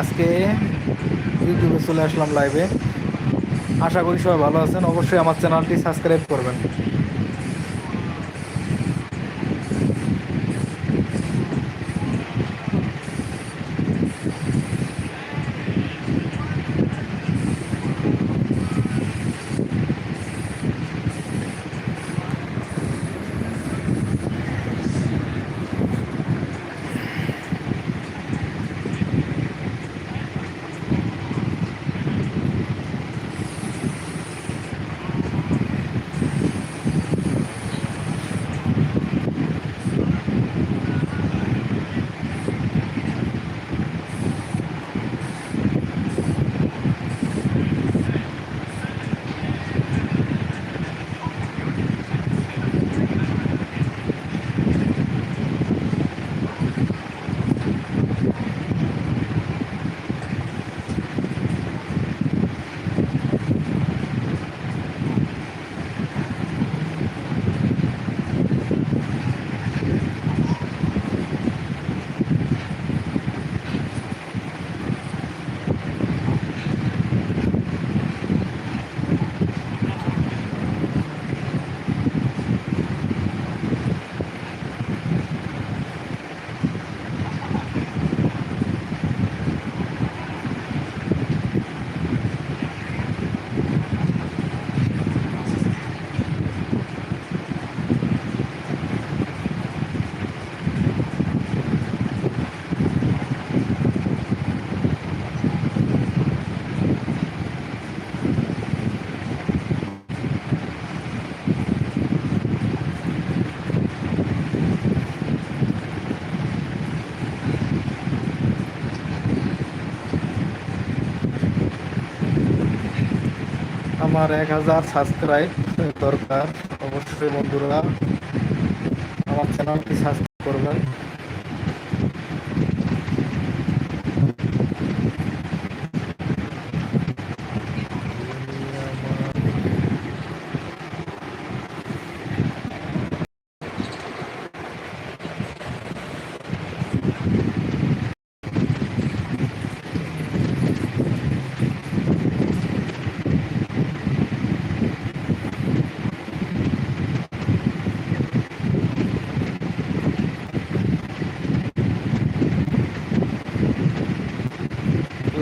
আজকে ইউটিউবে চলে আসলাম লাইভে আশা করি সবাই ভালো আছেন। অবশ্যই আমার চ্যানেলটি সাবস্ক্রাইব করবেন। আমার এক হাজার সাবস্ক্রাইব দরকার। অবশ্যই বন্ধুরা আমার চ্যানেলটি সাবস্ক্রাইব করবেন।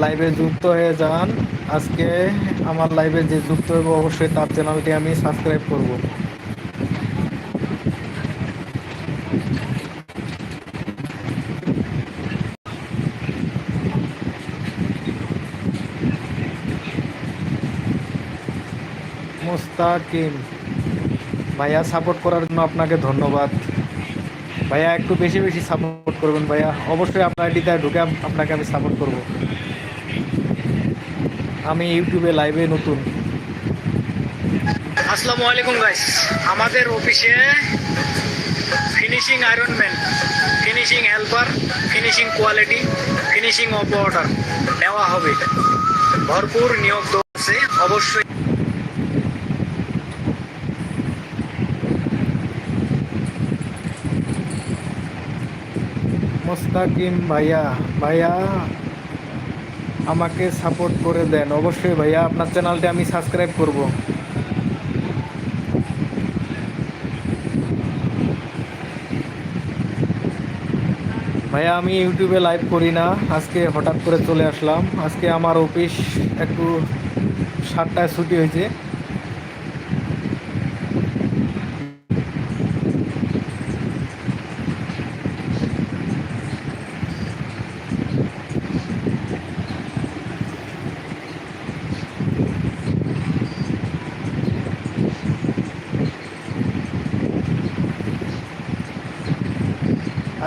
লাইভে যুক্ত হয়ে যান। আজকে আমার লাইভে যে যুক্ত হইব অবশ্যই তার চ্যানেলটি আমি সাবস্ক্রাইব করব। মুস্তাকিম। ভাইয়া সাপোর্ট করার জন্য আপনাকে ধন্যবাদ। ভাইয়া একটু বেশি বেশি সাপোর্ট করবেন ভাইয়া। অবশ্যই আপনার আইডিতে ঢুকে আপনাকে আমি সাপোর্ট করব। আমি ইউটিউবে লাইভে নতুন। আসসালামু আলাইকুম গাইস আমাদের অফিসে finishing iron man finishing helper finishing quality finishing operator নেওয়া হবে। ভরপুর নিয়োগ আছে অবশ্যই। মোস্তাকিম ভাইয়া ভাইয়া। আমাকে সাপোর্ট করে দেন। অবশ্যই ভাইয়া, আপনার চ্যানেলটি আমি সাবস্ক্রাইব করব। ভাইয়া, আমি ইউটিউবে লাইভ করি না। আজকে হঠাৎ করে চলে আসলাম। আজকে আমার অফিস একটু সাতটায় ছুটি হয়েছে।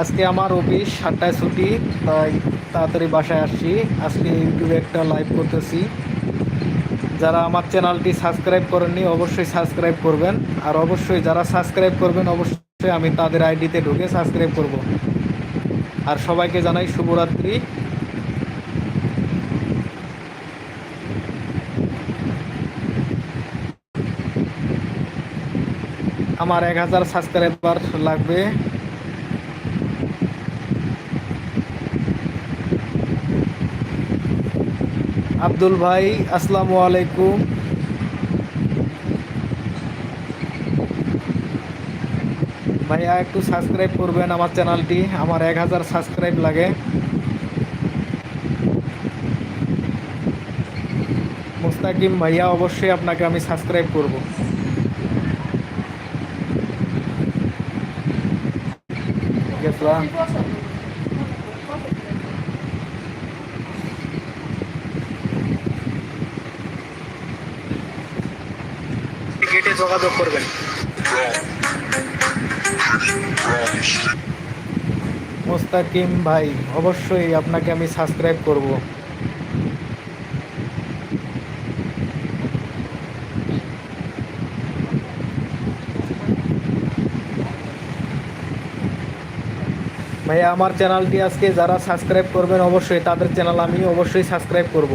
আজকে আমার অফিস, সাতটায় ছুটি, তাই তাড়াতাড়ি বাসায় আসছি। আজকে ইউটিউবে একটা লাইভ করতেছি। যারা আমার চ্যানেলটি সাবস্ক্রাইব করেননি, অবশ্যই সাবস্ক্রাইব করবেন। আর অবশ্যই যারা সাবস্ক্রাইব করবেন, অবশ্যই আমি তাদের আইডিতে ঢুকে সাবস্ক্রাইব করব। আর সবাইকে জানাই শুভরাত্রি। আমার এক হাজার সাবস্ক্রাইবার লাগবে। আব্দুল ভাই, আসসালামু আলাইকুম। ভাইয়া, একটু সাবস্ক্রাইব করবেন আমার চ্যানেলটি, আমার এক হাজার সাবস্ক্রাইব লাগে। মুস্তাকিম ভাইয়া, অবশ্যই আপনাকে আমি সাবস্ক্রাইব করব। গেছলা যোগাযোগ করবেন। মোস্তাকিম ভাই, অবশ্যই আপনাকে আমি সাবস্ক্রাইব করব। ভাইয়া আমার চ্যানেলটি আজকে যারা সাবস্ক্রাইব করবেন, অবশ্যই তাদের চ্যানেল আমি অবশ্যই সাবস্ক্রাইব করব।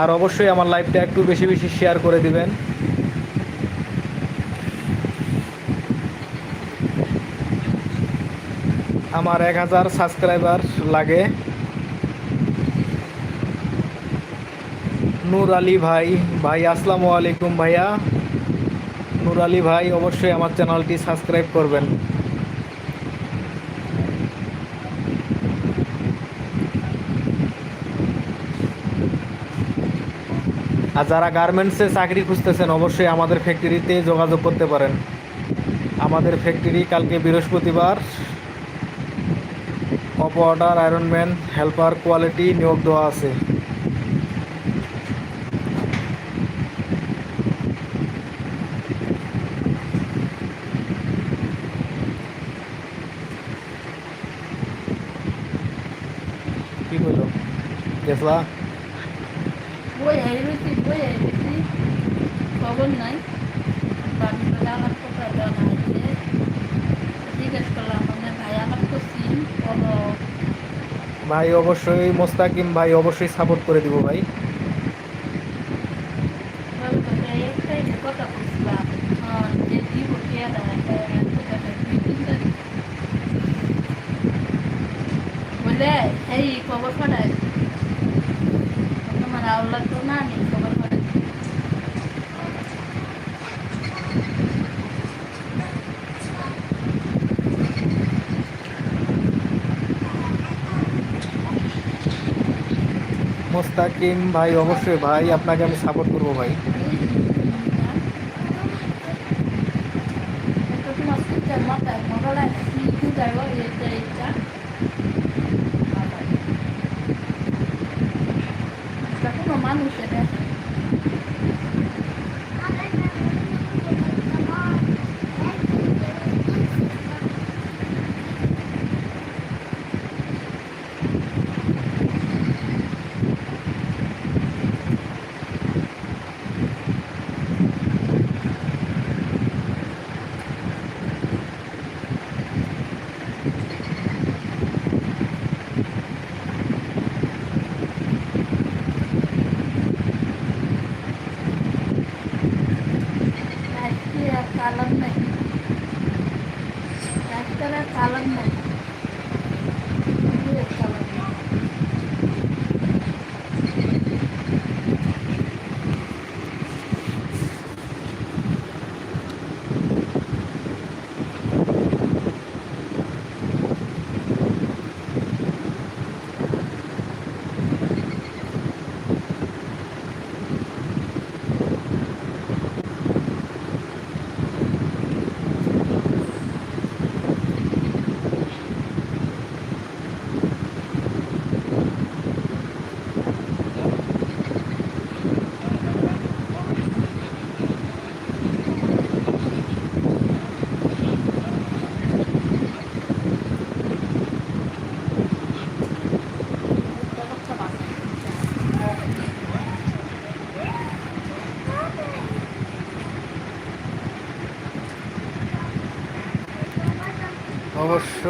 আর অবশ্যই আমার লাইভটা একটু বেশি বেশি শেয়ার করে দিবেন। আমার এক হাজার সাবস্ক্রাইবার লাগে। নূর আলী ভাই ভাই, আসসালামু আলাইকুম ভাইয়া। নূর আলী ভাই, অবশ্যই আমার চ্যানেলটি সাবস্ক্রাইব করবেন। আর যারা গার্মেন্টসে চাকরি খুঁজতেছেন, অবশ্যই আমাদের ফ্যাক্টরিতে যোগাযোগ করতে পারেন। আমাদের ফ্যাক্টরি কালকে বৃহস্পতিবার অপ অর্ডার আয়রনম্যান হেল্পার কোয়ালিটি নিয়োগ দেওয়া আছে কি হলো দেখলা বই হারিয়েছি বই হারিয়েছি খবর নাই বাড়ি করে আলাপ কথা জানা আছে জিজ্ঞেস করলাম মানে ভাই আলাপ করছি বলো ভাই, অবশ্যই মোস্তাকিম ভাই, অবশ্যই সাপোর্ট করে দিব ভাই। এই খবর পাঠায় তোমার আওলাদ তো না নেই খবর পাঠায় মোস্তাকিম ভাই অবশ্যই ভাই আপনাকে আমি সাপোর্ট করব ভাই। মানুষ tumasok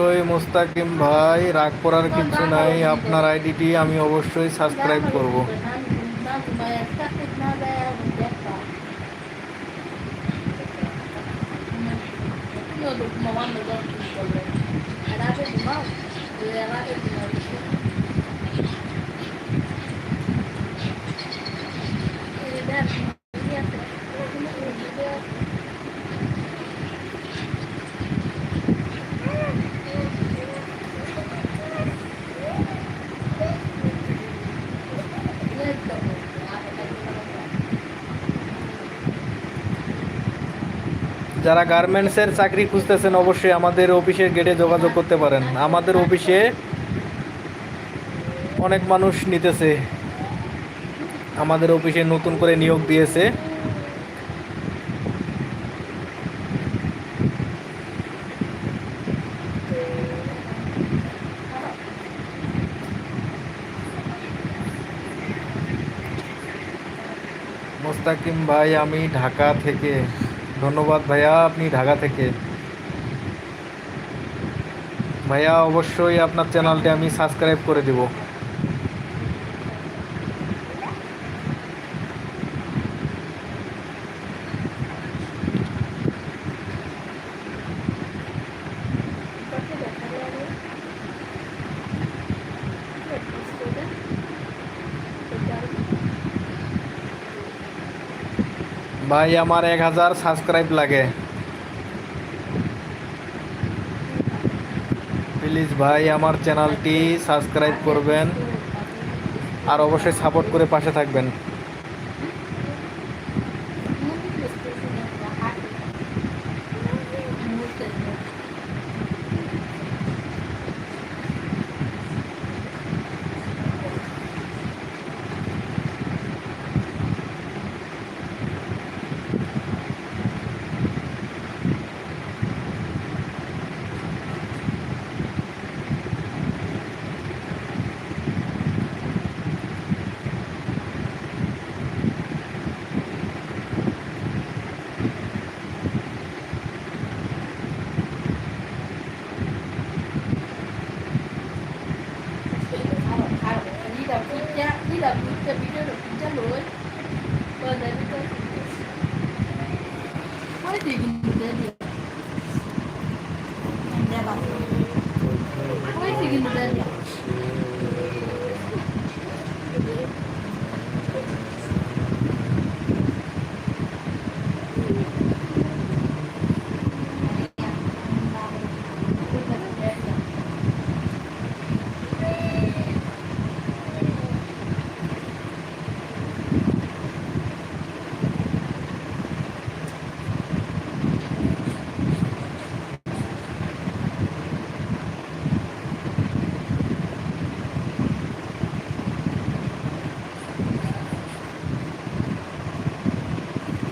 অবশ্যই মোস্তাকিম ভাই রাগ করার কিছু নাই আপনার আইডিটি আমি অবশ্যই সাবস্ক্রাইব করব Yeah. যারা গার্মেন্টসের চাকরি খুঁজতেছেন, অবশ্যই আমাদের অফিসের গেটে যোগাযোগ করতে পারেন। আমাদের অফিসে অনেক মানুষ নিতেছে। আমাদের অফিসে নতুন করে নিয়োগ দিয়েছে। মোস্তাকিম ভাই, আমি ঢাকা থেকে। ধন্যবাদ ভাইয়া আপনি ঢাকা থেকে। ভাইয়া অবশ্যই আপনার চ্যানেলটি আমি সাবস্ক্রাইব করে দেব। ভাই, আমার এক হাজার সাবস্ক্রাইব লাগে। প্লিজ ভাই, আমার চ্যানেলটি সাবস্ক্রাইব করবেন আর অবশ্যই সাপোর্ট করে পাশে থাকবেন।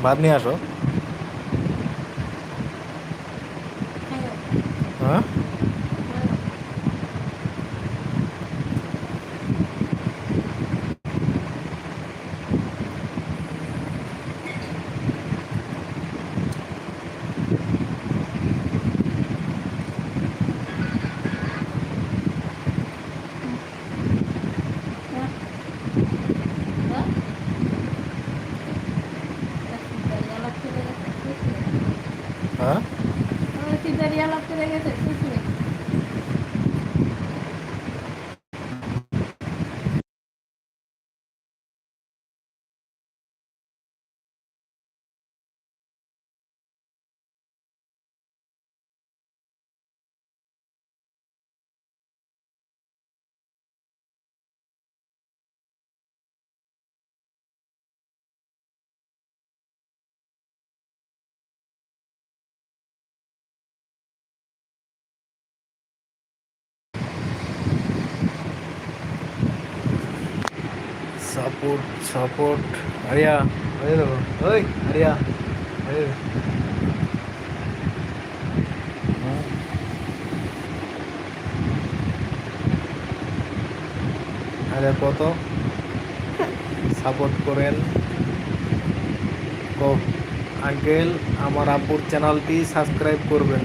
ভাত নিয়ে আসো। হ্যাঁ? हां? ती दर्याला तिला घेतात সাপোর্ট সাপোর্ট আরিয়া আরে দেখো ওই আরিয়া আরে হুম। আরে কত? সাপোর্ট করেন। ক- আঙ্কেল আমার আব্বুর চ্যানেলটি সাবস্ক্রাইব করবেন।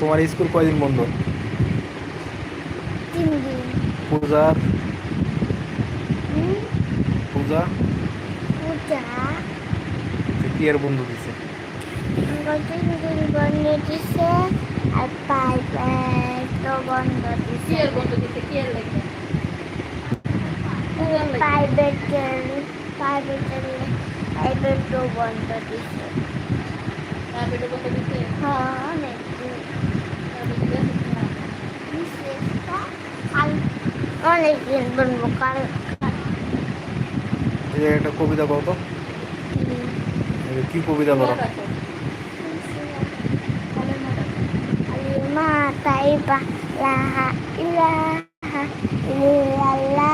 তোমার স্কুল কয়দিন বন্ধ? পূজার পূজা পূজা কি এর বন্ধু দিছে বন্ধ দিছে আর বন্ধ দিছে Kier বন্ধ লাগে প্রাইভেটের প্রাইভেটের প্রাইভেটও বন্ধ দিছে বন্ধ দিতে হ্যাঁ অনেক দিন দিছে। কাল অনেক দিন বলব কাল এই যে একটা কবিতা এই হবে কি কবিতা বলো ilaha illallah